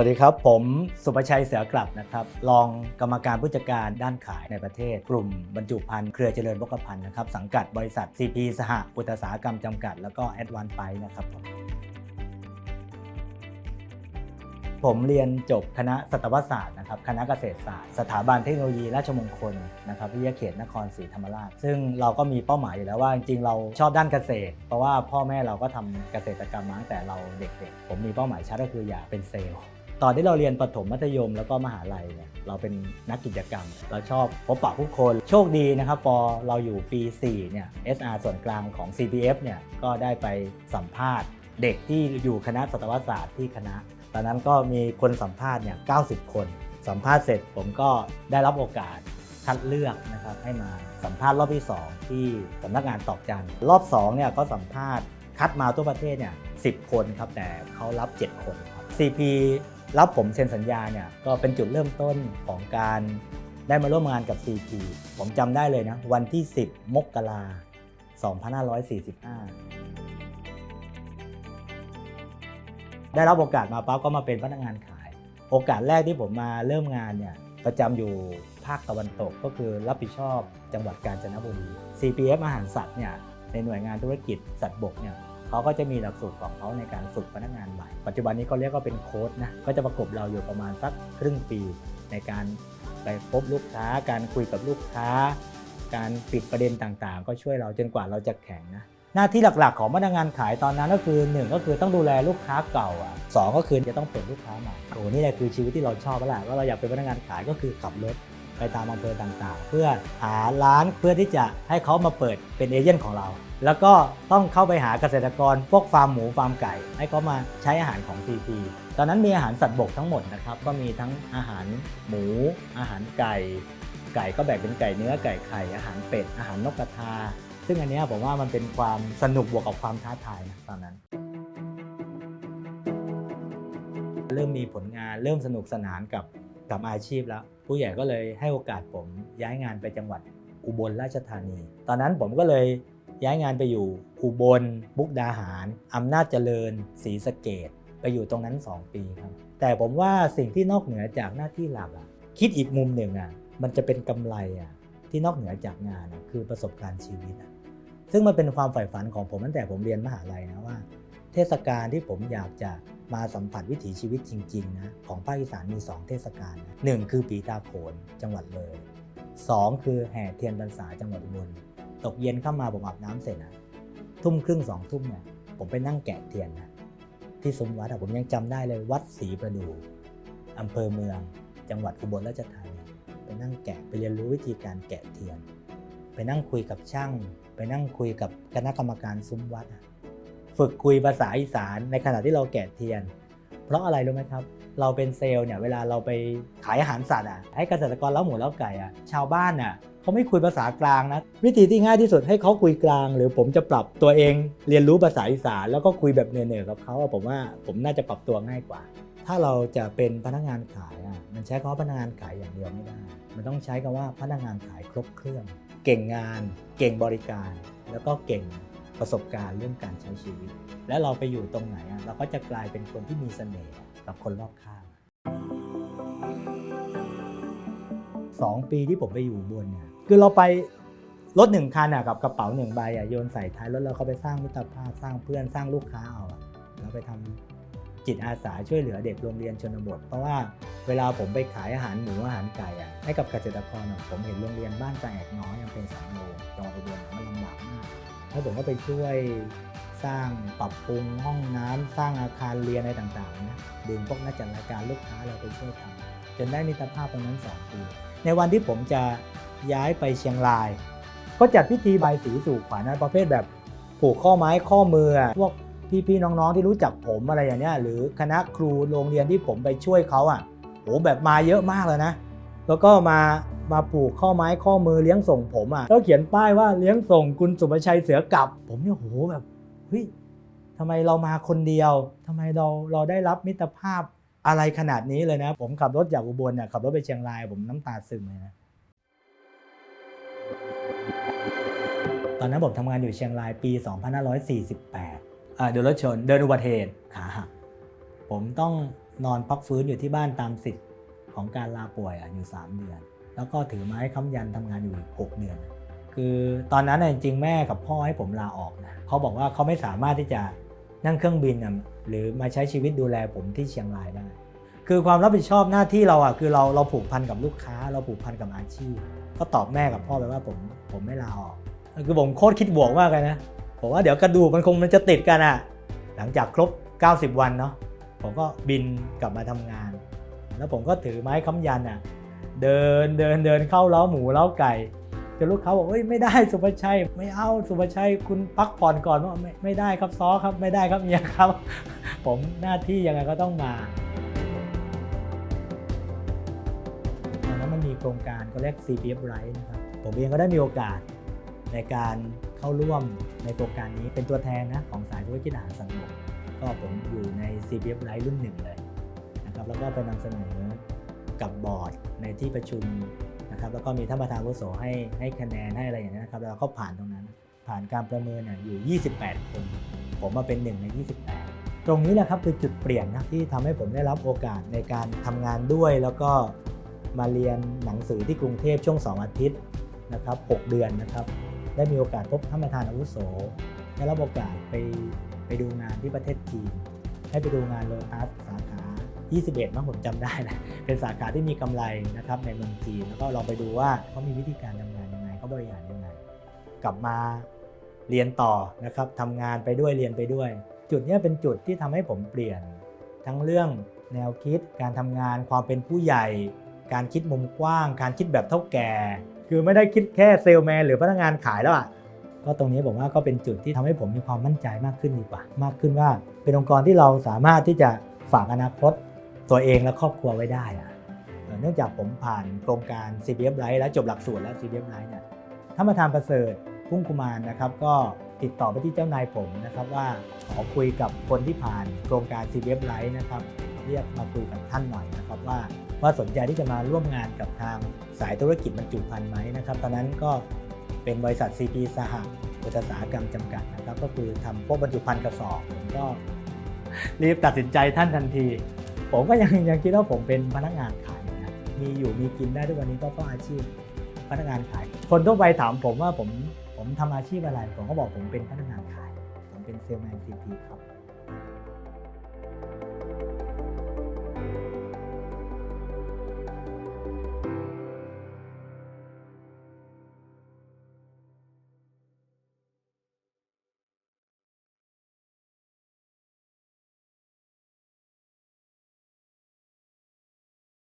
วัสดีครับ ผมสุประชัยเสือกลับนะครับรองกรรมการผู้จัดการด้านขายในประเทศ กลุ่มบรรจุภัณฑ์เครือเจริญวกภัณฑ์นะครับสังกัดบริษัท CP สหอุตสาหกรรมจำกัด แล้วก็ a d v a n c e ไปนะครับผมผมเรียนจบคณะสัตวศาสตร์นะครับคณะเกษตรศาสตร์ สถาบันเทคโนโลยีราชมงคลนะครับวิทยาเขตนครศรีธรรมราช ซึ่งเราก็มีเป้าหมายอยู่แล้วว่าจริงๆเราชอบด้านเกษตร เพราะว่าพ่อแม่เราก็ทำเกษตรกรรมมาตั้งแต่เราเด็กๆ ผมมีเป้าหมายชัดก็คืออยากเป็นเซลล์ ตอนที่เราเรียนประถมมัธยมแล้วก็มหาลัยเนี่ยเราเป็นนักกิจกรรม เราชอบพบปะผู้คน โชคดีนะครับพอเราอยู่ปี 4 เนี่ย SR ส่วนกลางของ CPF เนี่ยก็ได้ไปสัมภาษณ์เด็กที่อยู่คณะสัตวศาสตร์ที่คณะ ตอนนั้นก็มีคนสัมภาษณ์เนี่ย90 คน สัมภาษณ์เสร็จผมก็ได้รับโอกาสคัดเลือกนะครับให้มาสัมภาษณ์รอบที่ 2 ที่สำนักงานตอบจันทร์รอบ2เนี่ยก็สัมภาษณ์คัดมาทั่วประเทศเนี่ย10 คนครับแต่เขารับ 7 คนครับ CP รับผมเซ็นสัญญาเนี่ยก็เป็นจุดเริ่มต้นของการได้มาร่วมงานกับ CP ผมจำได้เลยนะ วันที่ 10 มกรา2545 ได้รับโอกาสมาปั๊บก็มาเป็นพนักงานขาย โอกาสแรกที่ผมมาเริ่มงานเนี่ยประจำอยู่ภาคตะวันตกก็คือรับผิดชอบจังหวัดกาญจนบุรี CPF อาหารสัตว์เนี่ยในหน่วยงานธุรกิจสัตว์บกเนี่ย เขาก็จะมีหลักสูตรของเขาในการฝึกพนักงานใหม่ ปัจจุบันนี้เขาเรียกว่าเป็นโค้ดนะก็จะประกบเราอยู่ประมาณสักครึ่งปี ในการไปพบลูกค้า การคุยกับลูกค้า การปิดประเด็นต่างๆ ก็ช่วยเราจนกว่าเราจะแข็งนะหน้าที่หลักๆ ของพนักงานขายตอนนั้นก็คือ 1 ก็คือต้องดูแลลูกค้าเก่าอะสองก็คือจะต้องเปิดลูกค้าใหม่โอ้นี่แหละคือชีวิตที่เราชอบแล้วแหละว่าเราอยากเป็นพนักงานขายก็คือขับรถ ไปตามอำเภอต่างๆ เพื่อหาร้านเพื่อที่จะให้เขามาเปิดเป็นเอเย่นของเรา แล้วก็ต้องเข้าไปหาเกษตรกรพวกฟาร์มหมูฟาร์มไก่ ให้เขามาใช้อาหารของ CP ตอนนั้นมีอาหารสัตว์บกทั้งหมดนะครับก็มีทั้งอาหารหมู อาหารไก่ ไก่ก็แบ่งเป็นไก่เนื้อไก่ไข่อาหารเป็ดอาหารนกกระทา ซึ่งอันนี้ผมว่ามันเป็นความสนุกบวกกับความท้าทายนะตอนนั้นเริ่มมีผลงานเริ่มสนุกสนานกับ กับอาชีพแล้ว ผู้ใหญ่ก็เลยให้โอกาสผมย้ายงานไปจังหวัดอุบลราชธานี ตอนนั้นผมก็เลยย้ายงานไปอยู่อุบลมุกดาหารอำนาจเจริญศรีสะเกดไปอยู่ตรงนั้น 2 ปีครับ แต่ผมว่าสิ่งที่นอกเหนือจากหน้าที่หลักอะคิดอีกมุมหนึ่งอะมันจะเป็นกำไรอะที่นอกเหนือจากงานอะคือประสบการณ์ชีวิตอะซึ่งมันเป็นความใฝ่ฝันของผมตั้งแต่ผมเรียนมหาลัยนะว่า เทศกาลที่ผมอยากจะ มาสัมผัสวิถีชีวิตจริงๆนะของภาคอีสานมี 2 เทศกาลนะหนึ่งคือปีตาโขนจังหวัดเลย 2 คือแห่เทียนพรรษาจังหวัดอุบลตกเย็นเข้ามาผมอาบน้ำเสร็จนะทุ่มครึ่งสองทุ่มเนี่ยผมไปนั่งแกะเทียนนะที่ซุ้มวัดผมยังจำได้เลยวัดศรีประดูอำเภอเมือง จังหวัดอุบลราชธานีไปนั่งแกะไปเรียนรู้วิธีการแกะเทียน ไปนั่งคุยกับช่าง ไปนั่งคุยกับคณะกรรมการซุ้มวัดอะ ฝึกคุยภาษาอีสานในขณะที่เราแกะเทียน เพราะอะไรรู้ไหมครับ เราเป็นเซลล์เนี่ยเวลาเราไปขายอาหารสัตว์อะให้เกษตรกรเล้าหมูเล้าไก่อะชาวบ้านอะเขาไม่คุยภาษากลางนะวิธีที่ง่ายที่สุดให้เขาคุยกลาง หรือผมจะปรับตัวเองเรียนรู้ภาษาอีสานแล้วก็คุยแบบเหนื่อยๆกับเขาผมว่าผมน่าจะปรับตัวง่ายกว่า ถ้าเราจะเป็นพนักงานขายอะมันใช้คำว่าพนักงานขายอย่างเดียวไม่ได้ มันต้องใช้คำว่าพนักงานขายครบเครื่อง เก่งงาน เก่งบริการ แล้วก็เก่ง ประสบการณ์เรื่องการใช้ชีวิต และเราไปอยู่ตรงไหนเราก็จะกลายเป็นคนที่มีเสน่ห์กับคนรอบข้างสองปีที่ผมไปอยู่บนเนี่ยคือเราไปรถหนึ่งคันกับกระเป๋าหนึ่งใบโยนใส่ท้ายรถแล้วเขาไปสร้างมิตรภาพสร้างเพื่อนสร้างลูกค้าเอาเราไปทำจิตอาสาช่วยเหลือเด็กโรงเรียนชนบท เพราะว่าเวลาผมไปขายอาหารหมูอาหารไก่อะให้กับเกษตรกรผมเห็นโรงเรียนบ้านจางแตกน้อยอำเภอสามโลจังหวัดอุบลมันลำบากมาก แล้วผมก็ไปช่วยสร้างปรับปรุงห้องน้ำสร้างอาคารเรียนอะไรต่างๆนะดึงพวกนักจัดรายการลูกค้าเราไปช่วยทำจนได้มิตรภาพตรงนั้นสองปีในวันที่ผมจะย้ายไปเชียงราย ก็จัดพิธีใบสีสู่ขวัญนะประเภทแบบผูกข้อไม้ข้อมือพวกพี่ๆน้องๆที่รู้จักผมอะไรอย่างเนี้ยหรือคณะครูโรงเรียนที่ผมไปช่วยเขาอะโหแบบมาเยอะมากเลยนะ แล้วก็มามาผูกข้อไม้ข้อมือเลี้ยงส่งผมอะแล้วเขียนป้ายว่าเลี้ยงส่งคุณสุภชัยเสือกลับ ผมเนี่ยโหแบบเฮ้ยทำไมเรามาคนเดียวทำไมเราเราได้รับมิตรภาพอะไรขนาดนี้เลยนะ ผมขับรถจากอุบลเนี่ยขับรถไปเชียงราย ผมน้ำตาซึมเลยนะตอนนั้นผมทำงานอยู่เชียงรายปี 2548อ่าเดินรถชน เดินอุบัติเหตุขาหักผมต้องนอนพักฟื้นอยู่ที่บ้านตามสิทธิ์ ของการลาป่วยออยู่ 3 เดือน แล้วก็ถือไม้ค้ำยันทำงานอยู่อีก6เดือน คือตอนนั้นจริงแม่กับพ่อให้ผมลาออกนะเขาบอกว่าเขาไม่สามารถที่จะนั่งเครื่องบินหรือมาใช้ชีวิตดูแลผมที่เชียงรายได้ คือความรับผิดชอบหน้าที่เราอะคือเราเราผูกพันกับลูกค้า เราผูกพันกับอาชีพ ก็ตอบแม่กับพ่อไปว่าผมผมไม่ลาออก คือผมโคตรคิดบวกมากเลยนะผมว่าเดี๋ยวกระดูกมันคงมันจะติดกันอะ หลังจากครบ 90 วันเนาะผมก็บินกลับมาทำงาน แล้วผมก็ถือไม้ค้ำยันอะเดินเดินเดินเข้าเล้าหมูเล้าไก่จนลูกค้าบอกเอ้ยไม่ได้สุภาชัยไม่เอาสุภาชัยคุณพักผ่อนก่อนว่าไม่ไม่ได้ครับซอครับไม่ได้ครับเมียครับ ผมหน้าที่ยังไงก็ต้องมาตอนนั้นมันมีโครงการก็เรียก CPF Right นะครับผมเองก็ได้มีโอกาสในการเข้าร่วมในโครงการนี้เป็นตัวแทนนะของสายธุรกิจอาหารสังคมก็ผมอยู่ใน CPF Right รุ่นหนึ่งเลย แล้วก็ไปนำเสนอกับบอร์ดในที่ประชุมนะครับแล้วก็มีท่านประธานวุโสให้ให้คะแนนให้อะไรอย่างนี้นะครับแล้วก็ผ่านตรงนั้น ผ่านการประเมินอยู่ 28 คน ผมมาเป็นหนึ่งใน 28 ตรงนี้แหละครับคือจุดเปลี่ยนนะที่ทำให้ผมได้รับโอกาสในการทำงานด้วย แล้วก็มาเรียนหนังสือที่กรุงเทพช่วง 2 อาทิตย์นะครับ 6 เดือนนะครับ ได้มีโอกาสพบท่านประธานอาวุโสได้รับโอกาสไปไปดูงานที่ประเทศจีนให้ไปดูงานโลตัส 21มั้งผมจำได้นะเป็นสาขาที่มีกำไรนะครับในเมืองจีนแล้วก็ลองไปดูว่าเขามีวิธีการทำงานยังไงเขาบริหารยังไง กลับมาเรียนต่อนะครับทำงานไปด้วยเรียนไปด้วย จุดนี้เป็นจุดที่ทำให้ผมเปลี่ยน ทั้งเรื่องแนวคิดการทำงานความเป็นผู้ใหญ่ การคิดมุมกว้าง การคิดแบบเท่าแก่ คือไม่ได้คิดแค่เซลแมนหรือพนักงานขายแล้วอะก็ตรงนี้ผมว่าก็เป็นจุดที่ทำให้ผมมีความมั่นใจมากขึ้นดีกว่า มากขึ้นว่าเป็นองค์กรที่เราสามารถที่จะฝากอนาคต ตัวเองและครอบครัวไว้ได้อะเนื่องจากผมผ่านโครงการ CBF Life และจบหลักสูตรแล้ว CBF Life เนี่ยท่านประธานประเสริฐพุ่งกุมารนะครับก็ติดต่อไปที่เจ้านายผมนะครับว่าขอคุยกับคนที่ผ่านโครงการ CBF Life นะครับเรียกมาคุยกับท่านหน่อยนะครับว่าว่าสนใจที่จะมาร่วมงานกับทางสายธุรกิจบรรจุภัณฑ์ไหมนะครับตอนนั้นก็เป็นบริษัท CP สหอุตสาหกรรมจำกัดนะครับ ก็คือทำพวกบรรจุภัณฑ์กระสอบผมก็รีบตัดสินใจท่านทันที ผมก็ยังยังคิดว่าผมเป็นพนักงานขายนะมีอยู่มีกินได้ทุกวันนี้ก็เพราะอาชีพพนักงานขาย คนทั่วไปถามผมว่าผมผมทำอาชีพอะไร ผมก็บอกผมเป็นพนักงานขาย ผมเป็นเซลแมนซีพีครับ